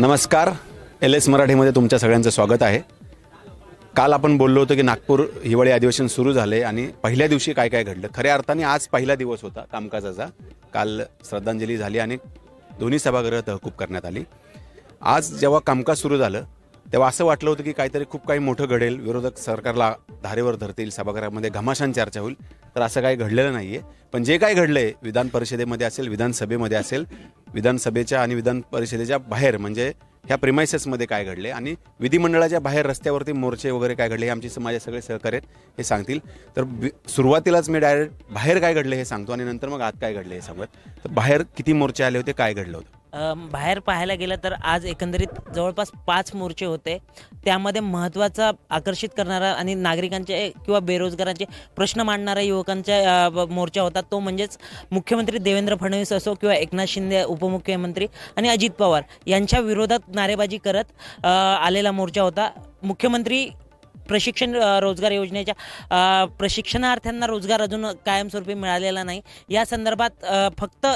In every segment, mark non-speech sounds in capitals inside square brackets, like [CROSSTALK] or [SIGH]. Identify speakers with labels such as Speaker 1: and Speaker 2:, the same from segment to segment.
Speaker 1: नमस्कार. L S मराठीमध्ये तुमच्या सगळ्यांचं स्वागत आहे. काल आपण बोललो होतो की नागपूर हिवाळी अधिवेशन सुरू झाले आणि पहिल्या दिवशी काय काय घडलं? खऱ्या अर्थाने आज पहिला दिवस होता कामकाजाचा. काल श्रद्धांजली झाली आणि दोन्ही सभागृह तहकूब करण्यात आली. आज जेव्हा कामकाज सुरू झालं तेव्हा असं वाटलं होतं की काहीतरी खूप काही मोठं घडेल. विरोधक सरकारला धारेवर धरतील सभागृहामध्ये घमाशान चर्चा होईल. तर असं काही घडलेलं नाही आहे पण जे काय घडलं आहे विधान परिषदेमध्ये असेल विधानसभेमध्ये असेल विधानसभेच्या आणि विधान परिषदेच्या बाहेर म्हणजे ह्या प्रिमायसेसमध्ये काय घडले आणि विधिमंडळाच्या बाहेर रस्त्यावरती मोर्चे वगैरे काय घडले हे आमचे समाजात सगळे सहकार्य हे सांगतील. तर सुरुवातीलाच मी डायरेक्ट बाहेर काय घडले हे सांगतो आणि नंतर मग आत काय घडले हे सांगत तर बाहेर किती मोर्चे आले होते काय घडलं होतं?
Speaker 2: बाहेर पाहायला गेलं तर आज एकंदरीत जवळपास पाच मोर्चे होते. त्यामध्ये महत्त्वाचा आकर्षित करणारा आणि नागरिकांचे किंवा बेरोजगारांचे प्रश्न मांडणारा युवकांचा मोर्चा होता. तो म्हणजेच मुख्यमंत्री देवेंद्र फडणवीस असो किंवा एकनाथ शिंदे उपमुख्यमंत्री आणि अजित पवार यांच्या विरोधात नारेबाजी करत आलेला मोर्चा होता. मुख्यमंत्री प्रशिक्षण रोजगार योजनेच्या प्रशिक्षणार्थ्यांना रोजगार अजून कायमस्वरूपी मिळालेला नाही. या संदर्भात फक्त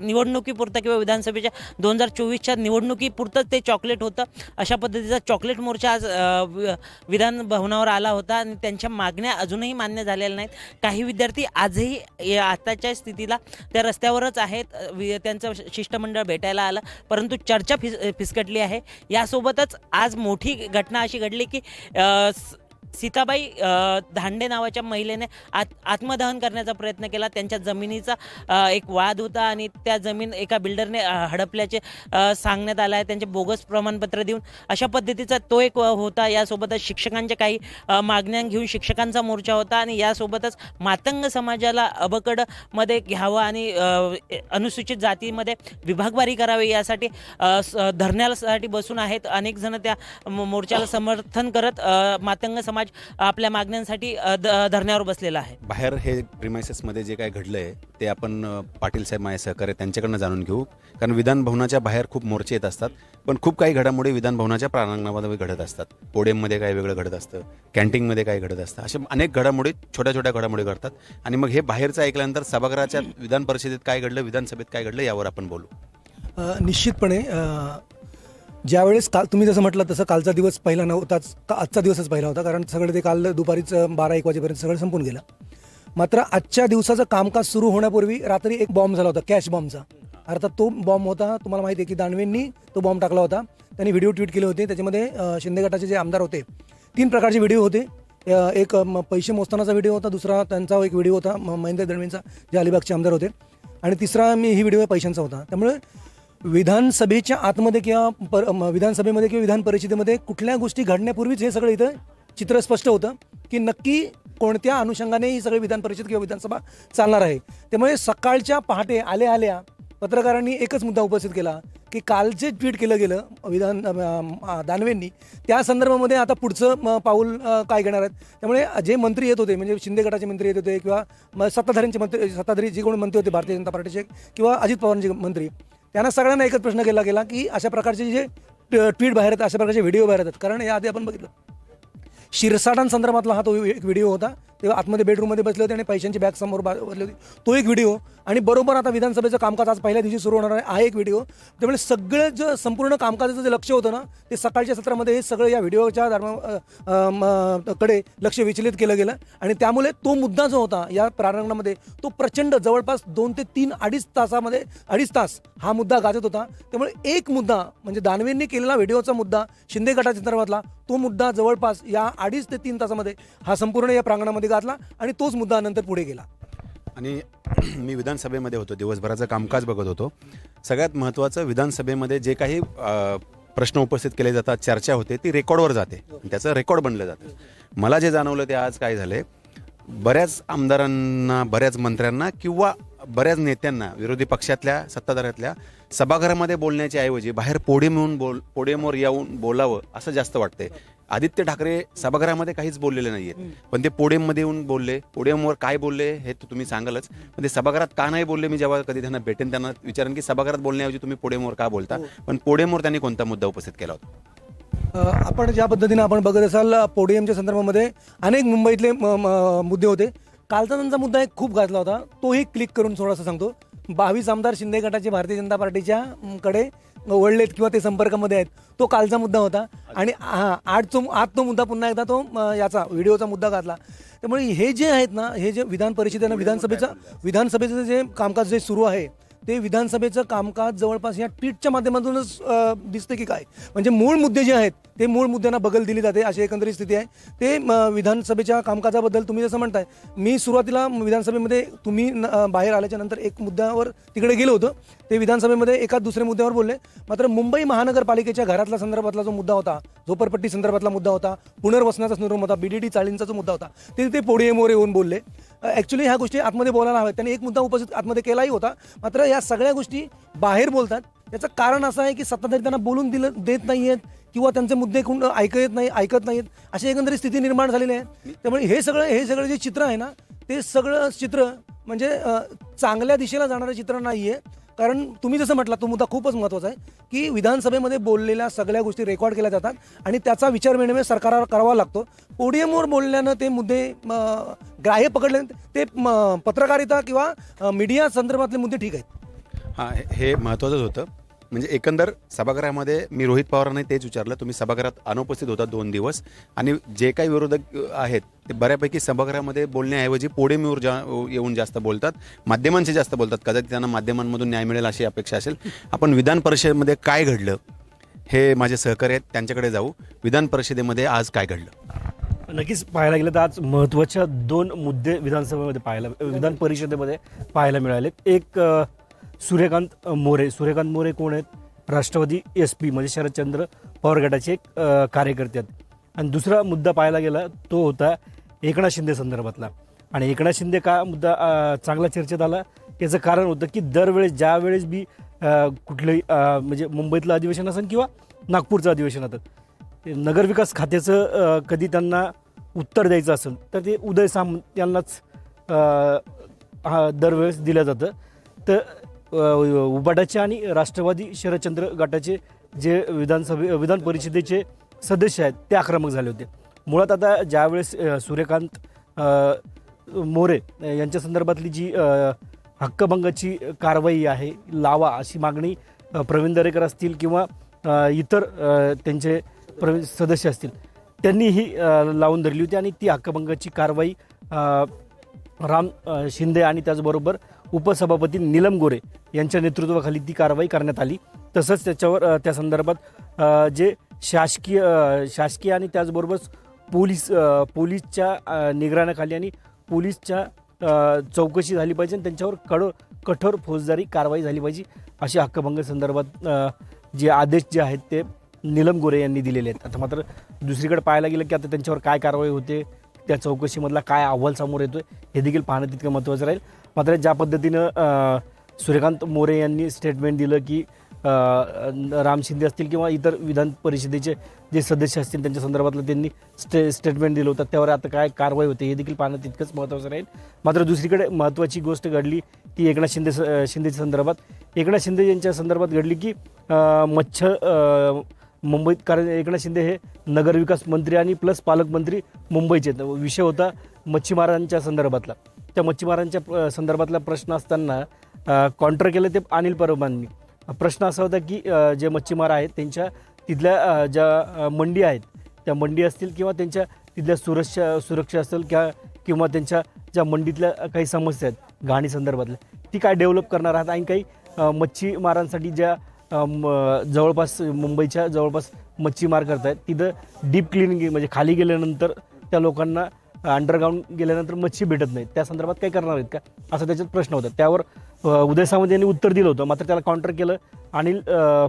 Speaker 2: निवडणुकीपुरतं किंवा विधानसभेच्या दोन हजार चोवीसच्या निवडणुकीपुरतंच ते चॉकलेट होतं. अशा पद्धतीचा चॉकलेट मोर्चा आज वि- विधान भवनावर आला होता आणि त्यांच्या मागण्या अजूनही मान्य झालेल्या नाहीत. काही विद्यार्थी आजही आताच्या स्थितीला त्या रस्त्यावरच आहेत. वि- त्यांचं शिष्टमंडळ भेटायला आलं. परंतु चर्चा फिस फिसकटली आहे. यासोबतच आज मोठी घटना अशी घडली की सीताबाई धांडे नावाच्या महिलेने आत आत्मदहन करण्याचा प्रयत्न केला. त्यांच्या जमिनीचा एक वाद होता आणि त्या जमीन एका बिल्डरने हडपल्याचे सांगण्यात आलं आहे. त्यांचे बोगस प्रमाणपत्र देऊन अशा पद्धतीचा तो एक होता. यासोबतच शिक्षकांच्या काही मागण्या घेऊन शिक्षकांचा मोर्चा होता आणि यासोबतच मातंग समाजाला अबकडमध्ये घ्यावं आणि अनुसूचित जातीमध्ये विभागवारी करावी यासाठी धरण्यासाठी बसून आहेत. अनेक जण त्या मोर्चाला समर्थन करत मातंग समाज आपल्या मागण्यांसाठी धरण्यावर बसलेला आहे.
Speaker 1: बाहेर हे प्रिमायसेसमध्ये जे काय घडलं आहे ते आपण पाटील साहेब माझे सहकार्य त्यांच्याकडनं जाणून घेऊ. कारण विधान भवनाच्या बाहेर खूप मोर्चे येत असतात पण खूप काही घडामोडी विधान भवनाच्या प्रांगणामध्ये घडत असतात. पोडियममध्ये काय वेगळं घडत असतं कॅन्टीनमध्ये काय घडत असतं. अशा अनेक घडामोडी छोट्या छोट्या घडामोडी घडतात. आणि मग हे बाहेरचं ऐकल्यानंतर सभागृहाच्या विधान परिषदेत काय घडलं विधानसभेत काय घडलं यावर आपण बोलू.
Speaker 3: निश्चितपणे ज्यावेळेस काल तुम्ही जसं म्हटलं तसं कालचा दिवस पहिला नव्हताच का आजचा दिवसच पहिला होता कारण सगळं ते काल दुपारीच बारा एक वाजेपर्यंत सगळं संपून गेलं. मात्र आजच्या दिवसाचं कामकाज सुरू होण्यापूर्वी रात्री एक बॉम्ब झाला होता कॅश बॉम्बचा. अर्थात तो बॉम्ब होता तुम्हाला माहिती आहे की दानवेंनी तो बॉम्ब टाकला होता. त्यांनी व्हिडिओ ट्विट केले होते त्याच्यामध्ये शिंदे गटाचे जे आमदार होते तीन प्रकारचे व्हिडिओ होते. एक पैसे मोजतानाचा व्हिडिओ होता दुसरा त्यांचा एक व्हिडिओ होता महेंद्र दळवींचा जे अलिबागचे आमदार होते. आणि तिसरा मी ही व्हिडिओ पैशांचा होता. त्यामुळे विधानसभेच्या आतमध्ये किंवा पर विधानसभेमध्ये किंवा विधान परिषदेमध्ये कुठल्या गोष्टी घडण्यापूर्वीच हे सगळं इथं चित्र स्पष्ट होतं की नक्की कोणत्या अनुषंगाने ही सगळी विधान परिषद किंवा विधानसभा चालणार आहे? त्यामुळे सकाळच्या पहाटे आल्या आल्या पत्रकारांनी एकच मुद्दा उपस्थित केला की काल जे ट्विट केलं गेलं विधान दानवेंनी त्या संदर्भामध्ये आता पुढचं म, पाऊल काय घेणार आहेत? त्यामुळे जे मंत्री येत होते म्हणजे शिंदे गटाचे मंत्री येत होते किंवा म, सत्ताधाऱ्यांचे मंत्री सत्ताधारी जे कोण मंत्री होते भारतीय जनता पार्टीचे किंवा अजित पवारांचे मंत्री त्यांना सगळ्यांना एकच प्रश्न केला गेला की अशा प्रकारचे जे ट्विट बाहेर येतात अशा प्रकारचे व्हिडिओ बाहेर येतात. कारण याआधी आपण बघितलं. शिरसाटांसंदर्भातला हा तो एक व्हिडिओ होता. तेव्हा आतमध्ये बेडरूममध्ये बसले होते आणि पैशांची बॅग समोर बसली होती. तो एक व्हिडिओ. आणि बरोबर आता विधानसभेचं कामकाज आज पहिल्या दिवशी सुरू होणार आहे. हा एक व्हिडिओ. त्यामुळे सगळं जे संपूर्ण कामकाजाचं जे लक्ष होतं ना ते सकाळच्या सत्रामध्ये हे सगळं या व्हिडिओच्या दरम्यान म, कडे लक्ष विचलित केलं गेलं. आणि त्यामुळे तो मुद्दा जो होता या प्रारंभामध्ये तो प्रचंड जवळपास दोन ते तीन अडीच तासामध्ये अडीच तास हा मुद्दा गाजत होता. त्यामुळे एक मुद्दा म्हणजे दानवेंनी केलेला व्हिडिओचा मुद्दा शिंदे गटा संदर्भातला तो मुद्दा जवळपास या अडीच ते तीन तासामध्ये हा संपूर्ण या प्रांगणामध्ये गाजला आणि तोच मुद्दा नंतर पुढे गेला.
Speaker 1: आणि [CLEARS THROAT] मी विधानसभेमध्ये होतो दिवसभराचं कामकाज बघत होतो. सगळ्यात महत्त्वाचं विधानसभेमध्ये जे काही प्रश्न उपस्थित केले जातात चर्चा होते ती रेकॉर्डवर जाते. त्याचं रेकॉर्ड बनलं जातं. मला जे जाणवलं ते आज काय झाले बऱ्याच आमदारांना बऱ्याच मंत्र्यांना किंवा बऱ्याच नेत्यांना विरोधी पक्षातल्या सत्ताधाऱ्यातल्या सभागृहामध्ये बोलण्याच्या ऐवजी बाहेर पोडियम येऊन बोल पोडियमवर येऊन बोलावं असं जास्त वाटतंय. आदित्य ठाकरे सभागृहामध्ये काहीच बोललेले नाहीयेत पण ते पोडियममध्ये येऊन बोलले पोडियमवर काय बोलले हे तर तुम्ही सांगालच. पण ते सभागृहात का नाही बोलले मी जेव्हा कधी त्यांना भेटेन त्यांना विचारेन की सभागृहात बोलण्याऐवजी तुम्ही पोडियमवर का बोलता? पण पोडियमवर त्यांनी कोणता मुद्दा उपस्थित केला होता?
Speaker 3: आपण ज्या पद्धतीने आपण बघत असाल पोडियमच्या संदर्भामध्ये अनेक मुंबईतले मुद्दे होते. कालचा त्यांचा मुद्दा एक खूप गाजला होता. तोही क्लिक करून थोडासा सांगतो. बावीस आमदार शिंदे गटाचे भारतीय जनता पार्टीच्या कडे वळलेत किंवा ते संपर्कामध्ये आहेत तो कालचा मुद्दा होता. आणि हा आठ तो आज तो मुद्दा पुन्हा एकदा तो याचा व्हिडिओचा मुद्दा घातला त्यामुळे हे जे आहेत ना हे जे विधान परिषदेनं विधानसभेचं विधानसभेचं जे कामकाज जे सुरू आहे ते विधानसभेचं कामकाज जवळपास या ट्विटच्या माध्यमातूनच दिसतं की काय? म्हणजे मूळ मुद्दे जे आहेत ते मूळ मुद्द्यांना बगल दिली जाते अशी एकंदरीत स्थिती आहे. ते म, विधानसभेच्या कामकाजाबद्दल तुम्ही जसं म्हणताय मी सुरुवातीला विधानसभेमध्ये तुम्ही न- बाहेर आल्याच्यानंतर एक मुद्द्यावर तिकडे गेलो होतो. ते विधानसभेमध्ये एका दुसऱ्या मुद्द्यावर बोलले. मात्र मुंबई महानगरपालिकेच्या घरातल्या संदर्भातला जो मुद्दा होता झोपडपट्टी संदर्भातला मुद्दा होता पुनर्वसनाचा संदर्भ होता बीडीडी चाळींचा जो मुद्दा होता ते ते पोडियमवर येऊन बोलले. ॲक्च्युली ह्या गोष्टी आतमध्ये बोलायला हव्यात. त्यांनी एक मुद्दा उपस्थित आतमध्ये केलाही होता. मात्र या सगळ्या गोष्टी बाहेर बोलतात. याचं कारण असं आहे की सत्ताधारी त्यांना बोलून दिलं देत नाही आहेत किंवा त्यांचे मुद्दे कोण ऐकत येत नाही ऐकत नाहीत अशी एकंदरीत स्थिती निर्माण झालेली आहे. त्यामुळे हे सगळं हे सगळं जे चित्र आहे ना ते सगळं चित्र म्हणजे चांगल्या दिशेला जाणारं चित्र नाही आहे कारण तुम्ही जसं म्हटला तो मुद्दा खूपच महत्त्वाचा आहे की विधानसभेमध्ये बोललेल्या सगळ्या गोष्टी रेकॉर्ड केल्या जातात आणि त्याचा विचार विनिमय सरकारावर करावा लागतो. पोडियमवर बोलल्यानं ते मुद्दे ग्राह्य पकडले ते म, पत्रकारिता किंवा मीडिया संदर्भातले मुद्दे ठीक आहेत.
Speaker 1: हां हे महत्त्वाचंच होतं. म्हणजे एकंदर सभागृहामध्ये मी रोहित पवारांनी तेच विचारलं. तुम्ही सभागृहात अनुपस्थित होता दोन दिवस आणि जे काही विरोधक आहेत ते बऱ्यापैकी सभागृहामध्ये बोलण्याऐवजी पोडेमीवर जा येऊन जास्त बोलतात. माध्यमांशी जास्त बोलतात. कदाचित त्यांना माध्यमांमधून न्याय मिळेल अशी अपेक्षा असेल. आपण विधान परिषदेमध्ये काय घडलं? हे माझे सहकारी आहेत. त्यांच्याकडे जाऊ. विधान परिषदेमध्ये आज काय घडलं?
Speaker 4: नक्कीच पाहायला गेलं तर आज महत्त्वाच्या दोन मुद्दे विधानसभेमध्ये पाहायला विधान परिषदेमध्ये पाहायला मिळालेत. एक सूर्यकांत मोरे. सूर्यकांत मोरे कोण आहेत? राष्ट्रवादी एस पी म्हणजे शरदचंद्र पवार गटाचे एक कार्यकर्ते आहेत. आणि दुसरा मुद्दा पाहायला गेला तो होता एकनाथ शिंदे संदर्भातला. आणि एकनाथ शिंदे का मुद्दा चांगला चर्चेत आला? याचं कारण होतं की दरवेळेस ज्यावेळेस बी कुठलंही म्हणजे मुंबईतलं अधिवेशन असेल किंवा नागपूरचं अधिवेशन असेल नगरविकास खात्याचं कधी त्यांना उत्तर द्यायचं असेल तर ते उदय सामंत यांनाच दरवेळेस दिलं जातं. तर उबाटाचे आणि राष्ट्रवादी शरदचंद्र गटाचे जे विधानसभे विधान परिषदेचे सदस्य आहेत ते आक्रमक झाले होते. मुळात आता ज्यावेळेस सूर्यकांत मोरे यांच्या संदर्भातली जी हक्कभंगाची कारवाई आहे लावा अशी मागणी प्रवीण दरेकर असतील किंवा इतर त्यांचे प्रवी सदस्य असतील त्यांनी ही लावून धरली होती आणि ती हक्कभंगाची कारवाई राम शिंदे आणि त्याचबरोबर उपसभापती नीलम गोरे यांच्या नेतृत्वाखाली ती कारवाई करण्यात आली. तसंच त्याच्यावर त्या संदर्भात जे शासकीय शासकीय आणि त्याचबरोबर पोलीस पोलीसच्या निगराणाखाली आणि पोलीसच्या चौकशी झाली पाहिजे आणि त्यांच्यावर कडो कठोर फौजदारी कारवाई झाली पाहिजे अशी हक्कभंग संदर्भात जे आदेश जे आहेत ते नीलम गोरे यांनी दिलेले आहेत. आता मात्र दुसरीकडे पाहायला गेलं की आता त्यांच्यावर काय कारवाई होते त्या चौकशीमधला काय अहवाल समोर येतोय हे देखील पाहणं तितकं महत्त्वाचं राहील. मात्र ज्या पद्धतीनं सूर्यकांत मोरे यांनी स्टेटमेंट दिलं की राम शिंदे असतील किंवा इतर विधान परिषदेचे जे सदस्य असतील त्यांच्या संदर्भातलं त्यांनी स्टे स्टेटमेंट दिलं होतं. त्यावर आता काय कारवाई होते हे देखील पाहणं तितकंच महत्त्वाचं राहील. मात्र दुसरीकडे महत्त्वाची गोष्ट घडली ती एकनाथ शिंदे स- शिंदेच्या संदर्भात. एकनाथ शिंदे यांच्या संदर्भात घडली की मच्छ मुंबईत कारण एकनाथ शिंदे हे नगरविकास मंत्री आणि प्लस पालकमंत्री मुंबईचे. विषय होता मच्छीमारांच्या संदर्भातला. त्या मच्छीमारांच्या संदर्भातला प्रश्न असताना कॉन्ट्र केलं ते अनिल परबांनी. प्रश्न असा होता की जे मच्छीमार आहेत त्यांच्या तिथल्या ज्या मंडी आहेत त्या मंडी असतील किंवा त्यांच्या तिथल्या सुरक्षा सुरक्षा असेल किंवा किंवा त्यांच्या ज्या मंडीतल्या काही समस्या आहेत घाणी संदर्भातल्या ती काय डेव्हलप करणार आहात? आणि काही मच्छीमारांसाठी ज्या म- जवळपास मुंबईच्या जवळपास मच्छीमार करत आहेत तिथं डीप क्लिनिंग म्हणजे खाली गेल्यानंतर त्या लोकांना अंडरग्राऊंड गेल्यानंतर मच्छी भेटत नाही त्या संदर्भात काय करणार आहेत का? असा त्याच्यात प्रश्न होता. त्यावर उदय सामंत यांनी उत्तर दिलं होतं. मात्र त्याला काउंटर केलं अनिल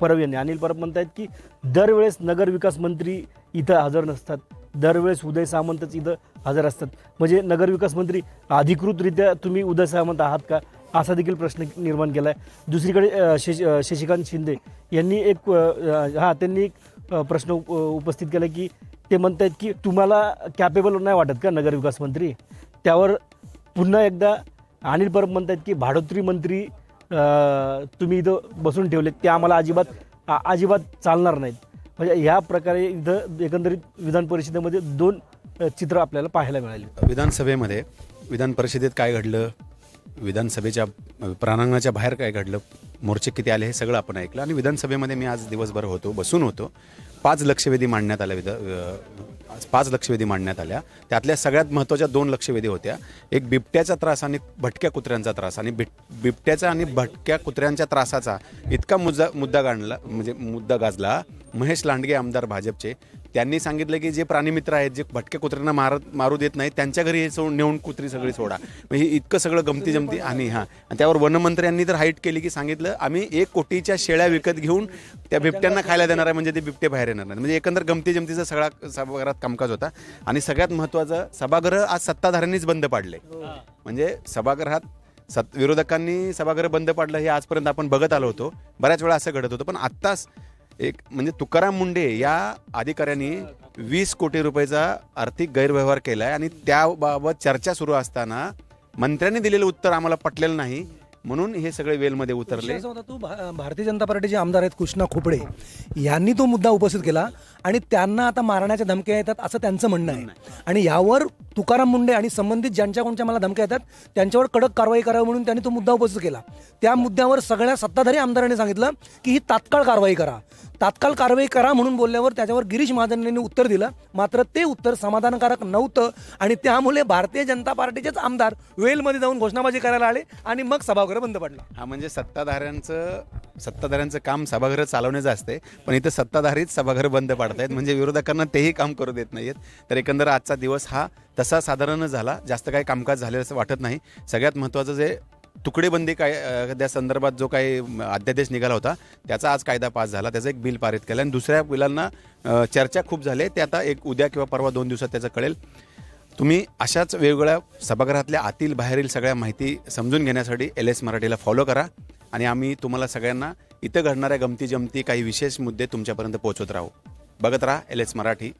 Speaker 4: परब यांनी. अनिल परब म्हणतायत की दरवेळेस नगरविकास मंत्री इथं हजर नसतात. दरवेळेस उदय सामंतच इथं हजर असतात. म्हणजे नगरविकास मंत्री अधिकृतरित्या तुम्ही उदय सामंत आहात का? असा देखील प्रश्न निर्माण केला आहे दुसरीकडे शश शशिकांत शिंदे यांनी एक हां त्यांनी एक प्रश्न उप उपस्थित केला की ते म्हणतात की तुम्हाला कॅपेबल नाही वाटत का नगरविकास मंत्री? त्यावर पुन्हा एकदा अनिल परब म्हणतात की भाडोत्री मंत्री तुम्ही इथं बसून ठेवले ते आम्हाला अजिबात अजिबात चालणार नाहीत. म्हणजे ह्या प्रकारे इथं एकंदरीत विधान परिषदेमध्ये दोन चित्र आपल्याला पाहायला मिळाली.
Speaker 1: विधानसभेमध्ये विधान परिषदेत काय घडलं? विधानसभेच्या प्रांगणाच्या बाहेर काय घडलं? मोर्चे किती आले हे सगळं आपण ऐकलं. आणि विधानसभेमध्ये मी आज दिवसभर होतो बसून होतो. पाच लक्षवेधी मांडण्यात आल्या पाच लक्षवेधी मांडण्यात आल्या. त्यातल्या सगळ्यात महत्त्वाच्या दोन लक्षवेधी होत्या. एक बिबट्याचा त्रास आणि भटक्या कुत्र्यांचा त्रास आणि बिट बिबट्याचा आणि भटक्या कुत्र्यांच्या त्रासाचा इतका मुद्दा मुद्दा गाणला म्हणजे मुद्दा गाजला. महेश लांडगे आमदार भाजपचे. त्यांनी सांगितलं की जे प्राणीमित्र आहेत जे भटक्या कुत्र्यांना मारत मारू देत नाहीत त्यांच्या घरी हे सोडून नेऊन कुत्री सगळी सोडा. म्हणजे हे इतकं सगळं गमती जमती आणि हां. आणि त्यावर वनमंत्र्यांनी तर हाईट केली की सांगितलं आम्ही एक कोटीच्या शेळ्या विकत घेऊन त्या बिबट्यांना खायला देणार आहे म्हणजे ते बिबटे बाहेर येणार नाही म्हणजे एकंदर गमती जमतीचा सगळा सभागृहात कामकाज होता. आणि सगळ्यात महत्त्वाचं सभागृह आज सत्ताधाऱ्यांनीच बंद पाडले म्हणजे सभागृहात सत विरोधकांनी सभागृह बंद पाडलं हे आजपर्यंत आपण बघत आलो होतो. बऱ्याच वेळा असं घडत होतं. पण आत्ताच एक म्हणजे तुकाराम मुंडे या अधिकाऱ्यांनी वीस कोटी रुपयाचा आर्थिक गैरव्यवहार केलाय आणि त्याबाबत चर्चा सुरू असताना मंत्र्यांनी दिलेलं उत्तर आम्हाला पटलेलं नाही. म्हणून हे सगळे वेलमध्ये उतरले.
Speaker 3: होता. तो भा- भारतीय जनता पार्टीचे आमदार आहेत कृष्णा खोपडे. यांनी तो मुद्दा उपस्थित केला आणि त्यांना आता मारण्याच्या धमक्या येतात असं त्यांचं म्हणणं आहे. आणि यावर तुकाराम मुंडे आणि संबंधित ज्यांच्या कोणच्या मला धमक्या येतात त्यांच्यावर कडक कारवाई करावी म्हणून त्यांनी तो मुद्दा उपस्थित केला. त्या मुद्द्यावर सगळ्या सत्ताधारी आमदारांनी सांगितलं की ही तात्काळ कारवाई करा. तात्काळ कारवाई करा म्हणून बोलल्यावर त्याच्यावर गिरीश महाजन यांनी उत्तर दिलं. मात्र ते उत्तर समाधानकारक नव्हतं आणि त्यामुळे भारतीय जनता पार्टीचेच आमदार वेलमध्ये जाऊन घोषणाबाजी करायला आले आणि मग सभागृह बंद पडला.
Speaker 1: हा म्हणजे सत्ताधाऱ्यांचं सत्ताधाऱ्यांचं काम सभागृह चालवण्याचं असते पण इथं सत्ताधारीच सभागृह बंद पाडतायत. म्हणजे विरोधकांना तेही काम करू देत नाहीत तर एकंदर आजचा दिवस हा तसा साधारण झाला. जास्त काही कामकाज झालेलं असं वाटत नाही. सगळ्यात महत्त्वाचं जे तुकडेबंदी काय त्या संदर्भात जो काही अध्यादेश निघाला होता त्याचा आज कायदा पास झाला त्याचं एक बिल पारित केलं. आणि दुसऱ्या बिलांना चर्चा खूप झाली. ते आता एक उद्या किंवा परवा दोन दिवसात त्याचं कळेल. तुम्ही अशाच वेगवेगळ्या सभागृहातल्या आतील बाहेरील सगळ्या माहिती समजून घेण्यासाठी एल एस मराठीला फॉलो करा. आणि आम्ही तुम्हाला सगळ्यांना इथं घडणाऱ्या गमती जमती काही विशेष मुद्दे तुमच्यापर्यंत पोहोचवत राहू. बघत राहा एल एस मराठी.